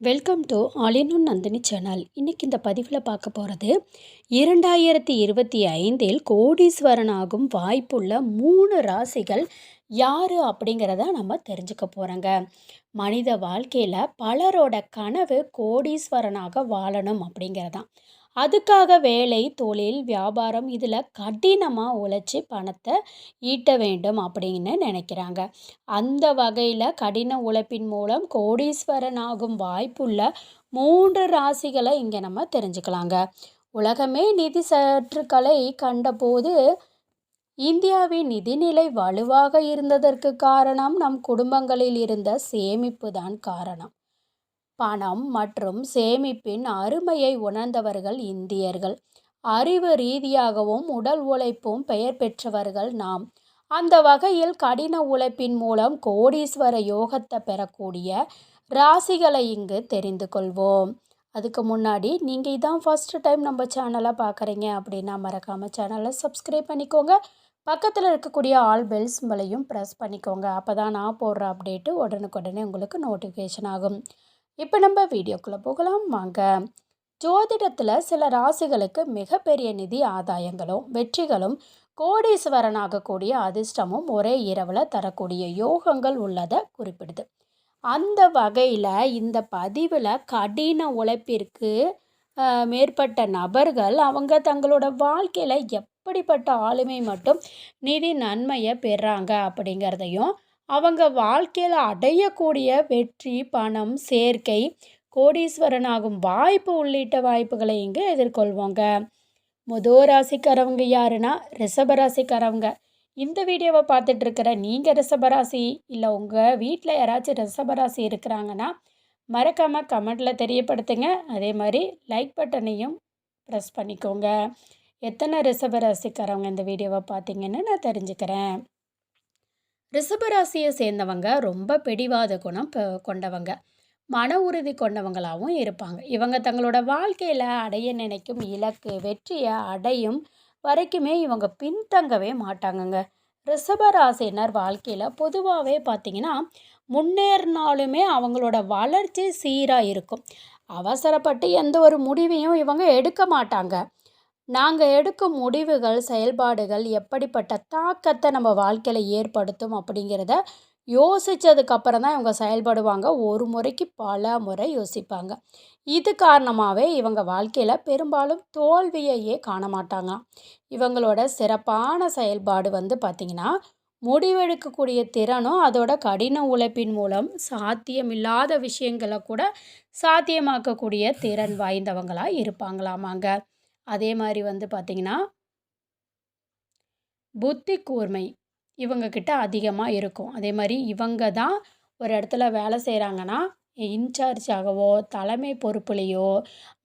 Welcome to ஆலினுன் Nandini channel. இன்றைக்கி இந்த பதிவில் பார்க்க போகிறது இரண்டாயிரத்தி இருபத்தி ஐந்தில் கோடீஸ்வரனாகும் வாய்ப்புள்ள மூணு ராசிகள் யார் அப்படிங்கிறத நம்ம தெரிஞ்சுக்க போகிறோங்க மனித வாழ்க்கையில் பலரோட கனவு கோடீஸ்வரனாக வாழணும் அப்படிங்கிறதான். அதுக்காக வேலை தொழில் வியாபாரம் இதில் கடினமாக உழைச்சி பணத்தை ஈட்ட வேண்டும் அப்படின்னு நினைக்கிறாங்க. அந்த வகையில் கடின உழைப்பின் மூலம் கோடீஸ்வரன் ஆகும் வாய்ப்புள்ள மூன்று ராசிகளை இங்கே நம்ம தெரிஞ்சுக்கலாங்க. உலகமே நிதி சற்றுக்களை கண்டபோது இந்தியாவின் நிதிநிலை வலுவாக இருந்ததற்கு காரணம் நம் குடும்பங்களில் இருந்த சேமிப்பு தான் காரணம். பணம் மற்றும் சேமிப்பின் அருமையை உணர்ந்தவர்கள் இந்தியர்கள். அறிவு ரீதியாகவும் உடல் உழைப்பும் பெயர் பெற்றவர்கள் நாம். அந்த வகையில் கடின உழைப்பின் மூலம் கோடீஸ்வர யோகத்தை பெறக்கூடிய ராசிகளை இங்கு தெரிந்து கொள்வோம். அதுக்கு முன்னாடி நீங்கள் இதான் ஃபஸ்ட்டு டைம் நம்ம சேனலை பார்க்குறீங்க அப்படின்னா மறக்காமல் சேனலை சப்ஸ்கிரைப் பண்ணிக்கோங்க. பக்கத்தில் இருக்கக்கூடிய ஆல் பெல் சிம்பலையும் ப்ரெஸ் பண்ணிக்கோங்க. அப்போ தான் நான் போடுற அப்டேட்டு உடனுக்குடனே உங்களுக்கு நோட்டிஃபிகேஷன் ஆகும். இப்போ நம்ம வீடியோக்குள்ளே போகலாம். வாங்க. ஜோதிடத்தில் சில ராசிகளுக்கு மிகப்பெரிய நிதி ஆதாயங்களும் வெற்றிகளும் கோடீஸ்வரனாகக்கூடிய அதிர்ஷ்டமும் ஒரே இரவில் தரக்கூடிய யோகங்கள் உள்ளதை குறிப்பிடுது. அந்த வகையில் இந்த பதிவில் கடின உழைப்பிற்கு மேற்பட்ட நபர்கள் அவங்க தங்களோட வாழ்க்கையில் எப்படிப்பட்ட ஆளுமை மட்டும் நிதி நன்மையை பெறாங்க அப்படிங்கிறதையும் அவங்க வாழ்க்கையில் அடையக்கூடிய வெற்றி பணம் சேர்க்கை கோடீஸ்வரனாகும் வாய்ப்பு உள்ளிட்ட வாய்ப்புகளை இங்கே எதிர்கொள்வோங்க. முதோ ராசிக்காரவங்க யாருன்னா ரிஷபராசிக்காரவங்க இந்த வீடியோவை பார்த்துட்டு இருக்கிற நீங்கள் ரிஷபராசி இல்லை உங்கள் வீட்டில் யாராச்சும் ரிஷபராசி இருக்கிறாங்கன்னா மறக்காமல் கமெண்டில் தெரியப்படுத்துங்க. அதே மாதிரி லைக் பட்டனையும் ப்ரெஸ் பண்ணிக்கோங்க. எத்தனை ரிஷபராசிக்காரவங்க இந்த வீடியோவை பார்த்தீங்கன்னு நான் தெரிஞ்சுக்கிறேன். ரிஷபராசியை சேர்ந்தவங்க ரொம்ப பிடிவாத குணம் கொண்டவங்க. மன உறுதி கொண்டவங்களாகவும் இருப்பாங்க. இவங்க தங்களோட வாழ்க்கையில் அடைய நினைக்கும் இலக்கு வெற்றியை அடையும் வரைக்குமே இவங்க பின்தங்கவே மாட்டாங்கங்க. ரிஷபராசினர் வாழ்க்கையில் பொதுவாகவே பார்த்திங்கன்னா முன்னேறினாலுமே அவங்களோட வளர்ச்சி சீராக இருக்கும். அவசரப்பட்டு எந்த ஒரு முடிவையும் இவங்க எடுக்க மாட்டாங்க. நாங்கள் எடுக்கும் முடிவுகள் செயல்பாடுகள் எப்படிப்பட்ட தாக்கத்தை நம்ம வாழ்க்கையில் ஏற்படுத்தும் அப்படிங்கிறத யோசித்ததுக்கப்புறம் தான் இவங்க செயல்படுவாங்க. ஒரு முறைக்கு பல முறை யோசிப்பாங்க. இது காரணமாகவே இவங்க வாழ்க்கையில் பெரும்பாலும் தோல்வியையே காண மாட்டாங்க. இவங்களோட சிறப்பான செயல்பாடு வந்து பார்த்திங்கன்னா முடிவெடுக்கக்கூடிய திறனும் அதோட கடின உழைப்பின் மூலம் சாத்தியமில்லாத விஷயங்களை கூட சாத்தியமாக்கக்கூடிய திறன் வாய்ந்தவங்களாக இருப்பாங்களாமாங்க. அதே மாதிரி வந்து பார்த்திங்கன்னா புத்தி கூர்மை இவங்கக்கிட்ட அதிகமாக இருக்கும். அதே மாதிரி இவங்க தான் ஒரு இடத்துல வேலை செய்கிறாங்கன்னா இன்சார்ஜாகவோ தலைமை பொறுப்புலேயோ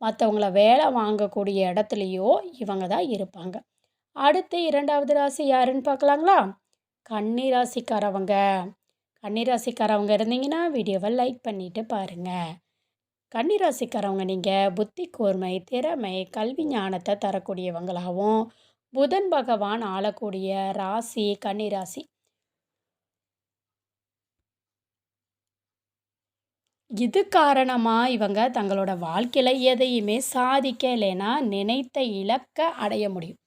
மற்றவங்கள வேலை வாங்கக்கூடிய இடத்துலையோ இவங்க தான் இருப்பாங்க. அடுத்து இரண்டாவது ராசி யாருன்னு பார்க்கலாங்களா கன்னிராசிக்காரவங்க கன்னிராசிக்காரவங்க இருந்தீங்கன்னா வீடியோவை லைக் பண்ணிவிட்டு பாருங்கள் கன்னிராசிக்காரவங்க நீங்கள் புத்தி கூர்மை திறமை கல்வி ஞானத்தை தரக்கூடியவங்களாகவும் புதன் பகவான் ஆளக்கூடிய ராசி கன்னிராசி. இது காரணமாக இவங்க தங்களோட வாழ்க்கையில் எதையுமே சாதிக்க இல்லைன்னா நினைத்த இலக்கை அடைய முடியும்.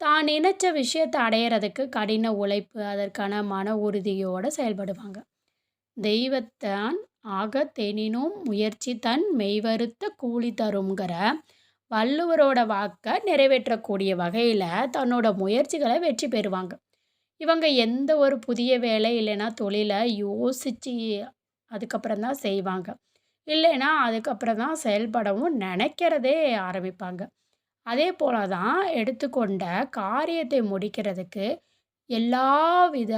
தான் நினைச்ச விஷயத்தை அடையிறதுக்கு கடின உழைப்பு அதற்கான மன உறுதியோடு செயல்படுவாங்க. தெய்வத்தான் ஆக தெனினும் முயற்சி தன் மெய்வருத்த கூலி தருங்கிற வள்ளுவரோட வாக்கை நிறைவேற்றக்கூடிய வகையில் தன்னோட முயற்சிகளை வெற்றி பெறுவாங்க. இவங்க எந்த ஒரு புதிய வேலை இல்லைன்னா தொழிலை யோசித்து அதுக்கப்புறம் தான் செய்வாங்க. இல்லைன்னா அதுக்கப்புறம் தான் செயல்படவும் நினைக்கிறதே ஆரம்பிப்பாங்க. அதே போல தான் எடுத்துக்கொண்ட காரியத்தை முடிக்கிறதுக்கு எல்லா வித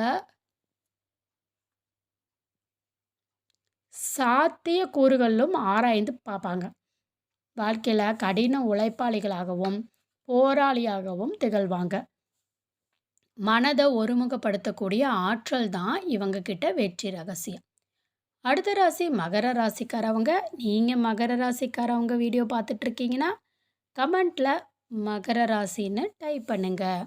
சாத்திய கூறுகளிலும் ஆராய்ந்து பார்ப்பாங்க. வாழ்க்கையில் கடின உழைப்பாளிகளாகவும் போராளியாகவும் திகழ்வாங்க. மனதை ஒருமுகப்படுத்தக்கூடிய ஆற்றல் தான் இவங்க கிட்ட வெற்றி ரகசியம். அடுத்த ராசி மகர ராசிக்காரவங்க. நீங்கள் மகர ராசிக்காரவங்க வீடியோ பார்த்துட்ருக்கீங்கன்னா கமெண்ட்டில் மகர ராசின்னு டைப் பண்ணுங்கள்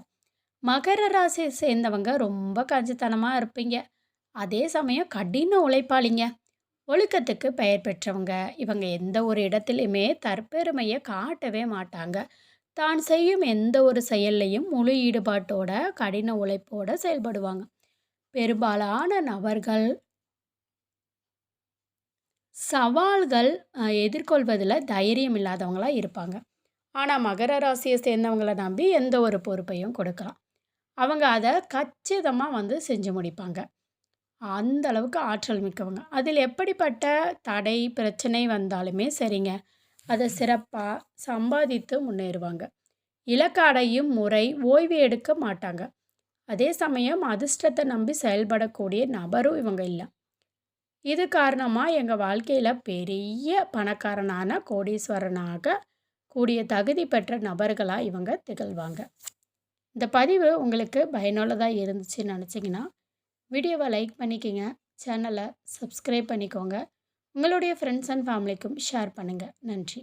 மகர ராசியை சேர்ந்தவங்க ரொம்ப கஞ்சித்தனமாக இருப்பீங்க. அதே சமயம் கடின உழைப்பாளிங்க. ஒழுக்கத்துக்கு பெயர் பெற்றவங்க. இவங்க எந்த ஒரு இடத்துலையுமே தற்பெருமையை காட்டவே மாட்டாங்க. தான் செய்யும் எந்த ஒரு செயல்லையும் முழு ஈடுபாட்டோட கடின உழைப்போட செயல்படுவாங்க. பெரும்பாலான நபர்கள் சவால்கள் எதிர்கொள்வதில் தைரியம் இல்லாதவங்களாக இருப்பாங்க. ஆனால் மகர ராசியை சேர்ந்தவங்கள நம்பி எந்த ஒரு பொறுப்பையும் கொடுக்கலாம். அவங்க அதை கச்சிதமாக வந்து செஞ்சு முடிப்பாங்க. அந்த அளவுக்கு ஆற்றல் மிக்கவங்க. அதில் எப்படிப்பட்ட தடை பிரச்சனை வந்தாலுமே சரிங்க. அதை சிறப்பாக சம்பாதித்து முன்னேறுவாங்க. இலக்காடையும் முறை ஓய்வு எடுக்க மாட்டாங்க. அதே சமயம் அதிர்ஷ்டத்தை நம்பி செயல்படக்கூடிய நபரும் இவங்க இல்லை. இது காரணமாக எங்கள் வாழ்க்கையில் பெரிய பணக்காரனான கோடீஸ்வரனாக கூடிய தகுதி பெற்ற நபர்களாக இவங்க திகழ்வாங்க. இந்த பதிவு உங்களுக்கு பயனுள்ளதாக இருந்துச்சுன்னு நினச்சிங்கன்னா வீடியோவை லைக் பண்ணிக்கோங்க சேனலை சப்ஸ்கிரைப் பண்ணிக்கோங்க. உங்களுடைய ஃப்ரெண்ட்ஸ் அண்ட் ஃபேமிலிக்கும் ஷேர் பண்ணுங்கள் நன்றி.